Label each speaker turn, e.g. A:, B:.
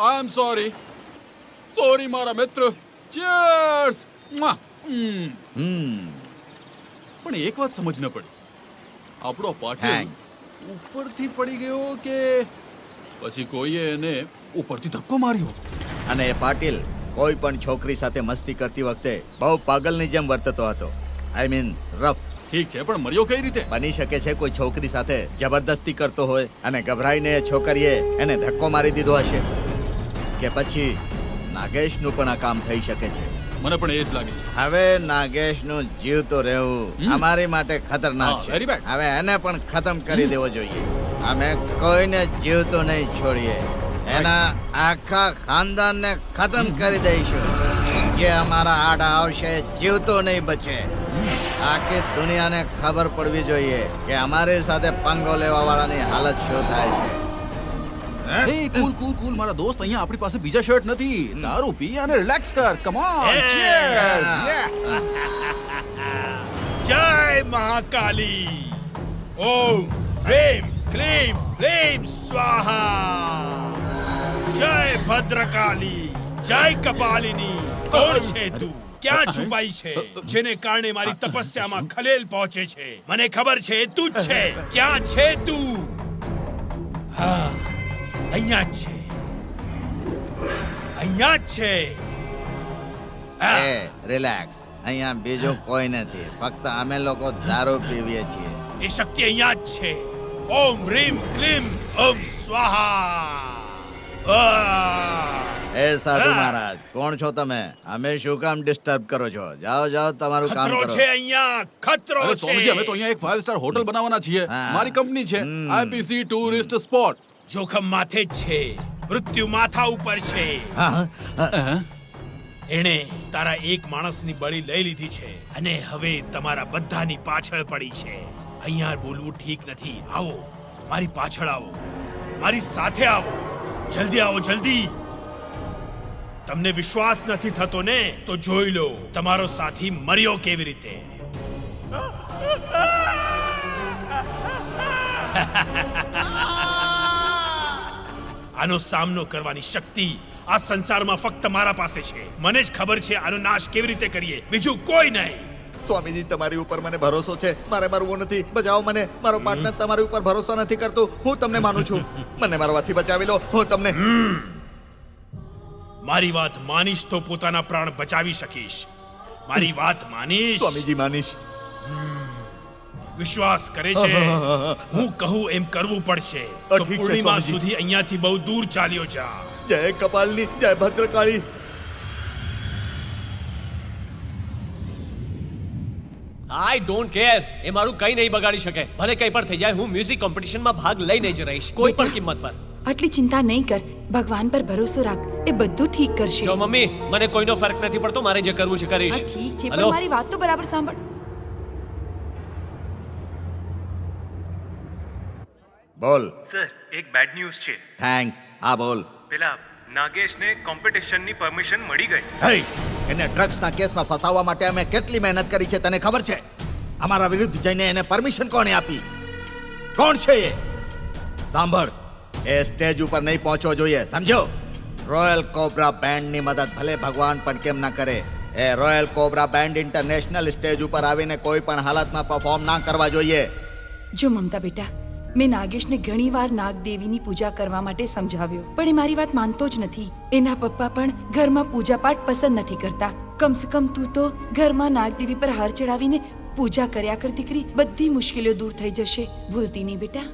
A: I am sorry sorry મારા મિત્ર. Cheers પણ એક વાત સમજ ન પડી. આપણો પાટિલ ઉપરથી પડી ગયો કે પછી કોઈએ એને ઉપરથી ધક્કો માર્યો?
B: અને એ પાટીલ કોઈ પણ છોકરી સાથે મસ્તી કરતી વખતે બહુ પાગલની જેમ વર્તતો હતો. આઈ મીન રફ
A: ઠીક છે પણ મર્યો કઈ રીતે?
B: બની શકે છે કોઈ છોકરી સાથે જબરદસ્તી કરતો હોય અને ગભરાઈને છોકરીએ એને ધક્કો મારી દીધો હશે. કે પછી નાગેશનું પણ આ કામ થઈ શકે છે.
A: મને પણ એ જ લાગે છે.
B: હવે નાગેશનું જીવતો રહેવું અમારી માટે ખતરનાક છે. હવે એને પણ ખતમ કરી દેવો જોઈએ. અમે કોઈને જીવતો નહીં છોડીએ. એના આખા ખાનદાનને ખતમ કરી દઈશું. જે અમારા આડા આવશે જીવતો નહીં બચે. આખી દુનિયાને ખબર પડવી જોઈએ કે અમારી સાથે પંગો લેવા વાળાની હાલત શું થાય છે.
A: એ કુલ કુલ કુલ મારા દોસ્ત અહીંયા આપણી પાસે બીજા શર્ટ નથી. દારૂ પી અને રિલેક્સ કર. કમ ઓન ચીયર્સ
C: જય મહાકાલી. ઓમ પ્રેમ ક્લીમ પ્રેમ સ્વાહા. જય ભદ્રકાલી. જય કપાલિની. કોણ છે તું? ક્યાં છુપાઈ છે? જેને કારણે મારી તપસ્યામાં ખલેલ પહોંચે છે. મને ખબર છે તું જ છે. ક્યાં છે તું? હા. અહીંયા જ છે અહીંયા જ છે હા.
B: એ રિલેક્સ અહીંયા બીજું કોઈ નથી ફક્ત અમે લોકો દારૂ પીવીએ છીએ
C: એ શક્તિ અહીંયા જ છે ઓમ રીમ ક્લીમ ઓમ સ્વાહા આહ!
B: એ સાધુ
C: હા.
B: મહારાજ કોણ છો તમે અમે શું કામ ડિસ્ટર્બ કરો છો જાઓ જાઓ તમારું કામ
C: ખતરો
B: કરો
C: છે અહીંયા ખતરો
A: અરે
C: છે
A: સ્વામીજી અમે તો અહીંયા એક ફાઇવ સ્ટાર હોટલ બનાવવાના છીએ
B: હા.
A: મારી કંપની છે
B: હમ.
A: આઈપીસી ટુરિસ્ટ સ્પોટ
C: જોખમ માથે જ છે. મૃત્યુ માથા ઉપર છે. એણે તારા એક માણસની બળી લઈ લીધી છે અને હવે તમારા બધાની પાછળ પડી છે. અહીંયા બોલવું ઠીક નથી. આવો મારી પાછળ આવો. મારી સાથે આવો. જલ્દી આવો જલ્દી. તમને વિશ્વાસ નથી થતો ને તો જોઈ લો તમારો સાથી મર્યો કેવી રીતે? આનો સામનો કરવાની શક્તિ આ સંસારમાં ફક્ત મારા પાસે છે. મને જ ખબર છે આનો નાશ કેવી રીતે કરીએ. બીજું કોઈ નહીં.
B: સ્વામીજી તમારી ઉપર મને ભરોસો છે. મારે મરવું નથી. બચાવો મને. મારો પાર્ટનર તમારી ઉપર ભરોસો નથી કરતો. હું તમને માનું છું. મને મારવાથી બચાવી લો. હું તમને
C: મારી વાત માનીશ તો પોતાના પ્રાણ બચાવી શકીશ. મારી વાત માનીશ.
B: સ્વામીજી માનીશ.
C: વિશ્વાસ કરે છે. હું કહું એમ કરવું પડશે. તો પૂર્ણિમા સુધી અહીંયાથી બહુ દૂર ચાલ્યો જા.
B: જય કપાલની જય ભદ્રકાળી.
D: આઈ ડોન્ટ કેર એ મારું કંઈ નહીં બગાડી શકે. ભલે કંઈ પણ થઈ જાય હું મ્યુઝિક કોમ્પિટિશનમાં ભાગ લઈને જ રહીશ. કોઈ પણ કિંમત પર.
E: આટલી ચિંતા નહીં કર. ભગવાન પર ભરોસો રાખ. એ બધું ઠીક કરશે.
D: જો મમ્મી મને કોઈનો ફરક નથી પડતો મારે જે કરવું છે કરીશ.
E: ઠીક છે પણ મારી વાત તો બરાબર સાંભળ.
B: બોલ.
F: સર એક બેડ ન્યૂઝ છે.
B: થેન્ક્સ હા બોલ.
F: પેલા નાગેશને કોમ્પિટિશનની પરમિશન મળી ગઈ.
B: હે એને ડ્રગ્સના કેસમાં ફસાવવા માટે અમે કેટલી મહેનત કરી છે તને ખબર છે? અમારા વિરુદ્ધ જઈને એને પરમિશન કોણે આપી? કોણ છે એ? સાંભળ એ સ્ટેજ ઉપર નહીં પહોંચવો જોઈએ સમજો? રોયલ કોબ્રા બેન્ડની મદદ ભલે ભગવાન પણ કેમ ના કરે. એ royal cobra band international stage ઉપર આવીને કોઈ પણ હાલતમાં પરફોર્મ ના કરવા જોઈએ.
E: જો મમતા બેટા મેં નાગેશને ઘણીવાર નાગદેવીની પૂજા કરવા માટે સમજાવ્યો, પણ એ મારી વાત માનતો જ નથી. એના પપ્પા પણ ઘરમાં પૂજા પાઠ પસંદ નથી કરતા. કમસે કમ તું તો ઘરમાં નાગદેવી પર હાર ચડાવીને પૂજા કર્યા કર દીકરી, બધી મુશ્કેલીઓ દૂર થઈ જશે. ભૂલતી નહીં બેટા.